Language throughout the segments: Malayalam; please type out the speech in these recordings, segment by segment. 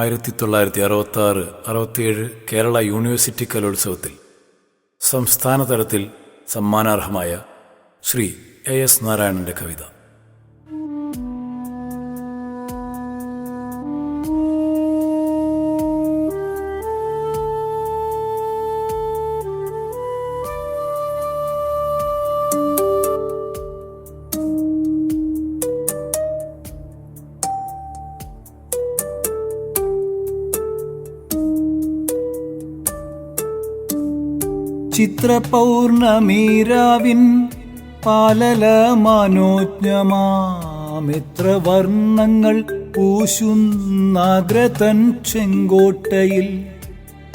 ആയിരത്തി തൊള്ളായിരത്തി അറുപത്തി ആറ് അറുപത്തിയേഴ് കേരള യൂണിവേഴ്സിറ്റി കലോത്സവത്തിൽ സംസ്ഥാന തലത്തിൽ സമ്മാനാർഹമായ ശ്രീ എ എസ് നാരായണന്റെ കവിത. ചിത്രപൗർണമീരാവിൻ പാലല മനോജ്ഞമാമിത്ര വർണങ്ങൾ പൂശുന്നാഗ്രതൻ ചെങ്കോട്ടയിൽ.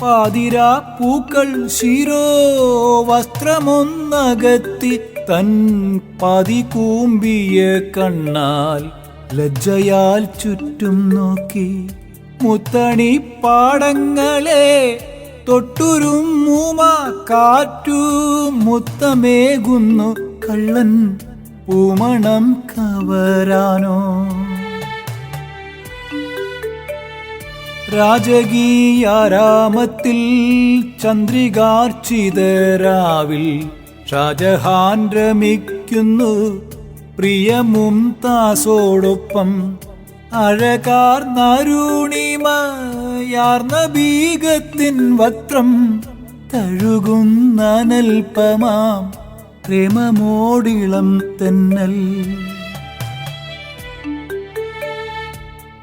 പാതിരാ പൂക്കൾ ശിരോ വസ്ത്രമൊന്നകത്തി തൻ പതി കൂമ്പിയ കണ്ണാൽ ലജ്ജയാൽ ചുറ്റും നോക്കി. മുത്തണി പാടങ്ങളെ തൊട്ടുരുമ്മൂമ കാറ്റു മുത്തമേകുന്നു കള്ളൻ പൂമണം കവരാനോ. രാജകീയാരാമത്തിൽ ചന്ദ്രികാർച്ചിതരാവിൽ ഷാജഹാൻ രമിക്കുന്നു പ്രിയമും താസോടൊപ്പം. അഴകാർ നരുണിമയാർന്ന ബീഗത്തിൻ വക്രം തഴുകുന്ന അനൽപമാം പ്രേമമോടിളം തെന്നൽ.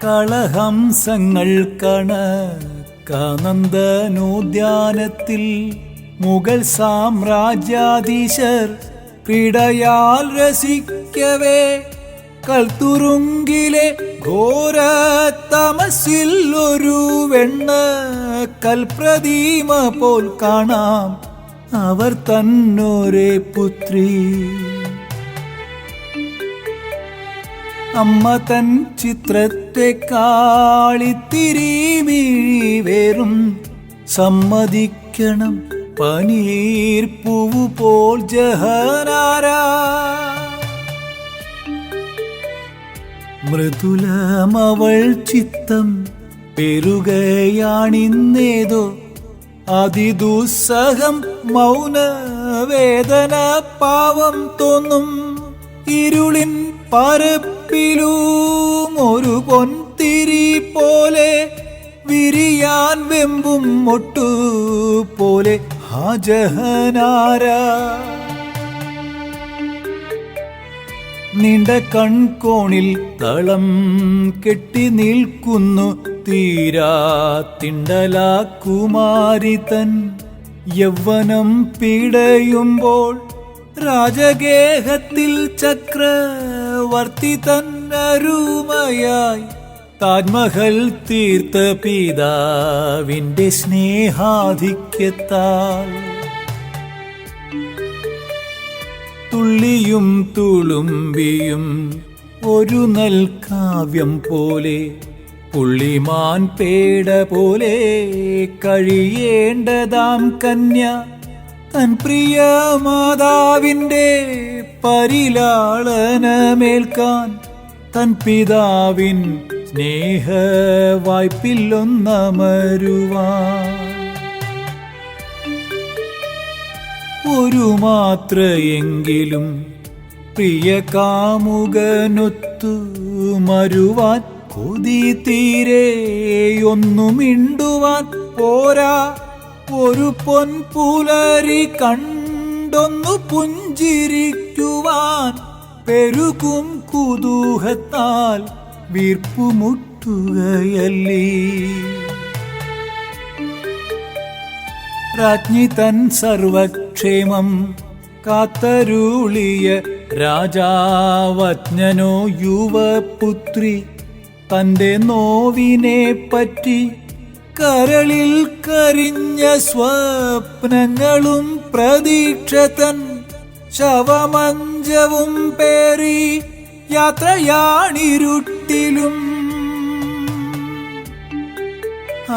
കളഹംസങ്ങൾ കണക്കാനന്ദനോദ്യാനത്തിൽ മുഗൾ സാമ്രാജ്യാധീശർ ക്രീഡയാൽ രസിക്കവേ. കൽത്തുറുങ്കിലെ ഘോര തമസിൽ ഒരു വെണ്ണ കൽപ്രതിമ പോൽ കാണാം അവർ തന്നോരെ പുത്രി. അമ്മ തൻ ചിത്രത്തെ കാളിത്തിരി വേറും സമ്മതിക്കണം പനീർ പൂവ് പോൽ ജഹനാരാ. മൃദുലമവൾ ചിത്തം പെരുകയാണിന്നേതോ അതിദുസ്സഹം മൗന വേദന പാവം തോന്നും ഇരുളിൻ പരപ്പിലും ഒരു പൊൻതിരി പോലെ വിരിയാൻ വെമ്പും മൊട്ടു പോലെ ഹാജഹനാരാ. നീണ്ട കൺകോണിൽ തളം കെട്ടി നിൽക്കുന്നു തീരാ തിണ്ടലാ കുമാരി തൻ യൗവനം പിടയുമ്പോൾ രാജഗേഹത്തിൽ ചക്രവർത്തി തന്നരുമയായി താജ്മഹൽ തീർത്ത പിതാവിന്റെ സ്നേഹാധിക്യത്താൽ തുള്ളിയും തുളുമ്പിയും ഒരു നൽകാവ്യം പോലെ പുള്ളിമാൻ പേട പോലെ കഴിയേണ്ടതാം കന്യ. തൻ പ്രിയ മാതാവിന്റെ പരിലാളനമേൽക്കാൻ തൻ പിതാവിൻ സ്നേഹ വായ്പില്ലൊന്നമരുവാൻ ഒരു മാത്രയെങ്കിലും പ്രിയ കാമുകനൊത്തു മരുവാൻ കൊതി തീരെ ഒന്നു മിണ്ടുവാൻ പോരാ. ഒരു പൊൻപുലരി കണ്ടൊന്നു പുഞ്ചിരിക്കുവാൻ പെരുകും കുതൂഹത്താൽ വീർപ്പുമുട്ടുകയല്ലേ. രാജ്ഞി തൻ സർവക്ഷേമം കാത്തരുളിയ രാജാവജ്ഞനോ യുവപുത്രി തന്റെ നോവിനെ പറ്റി കരളിൽ കരിഞ്ഞ സ്വപ്നങ്ങളും പ്രതീക്ഷ തൻ ശവമഞ്ചവും പേറി യാത്രയാണിരുട്ടിലും. ആ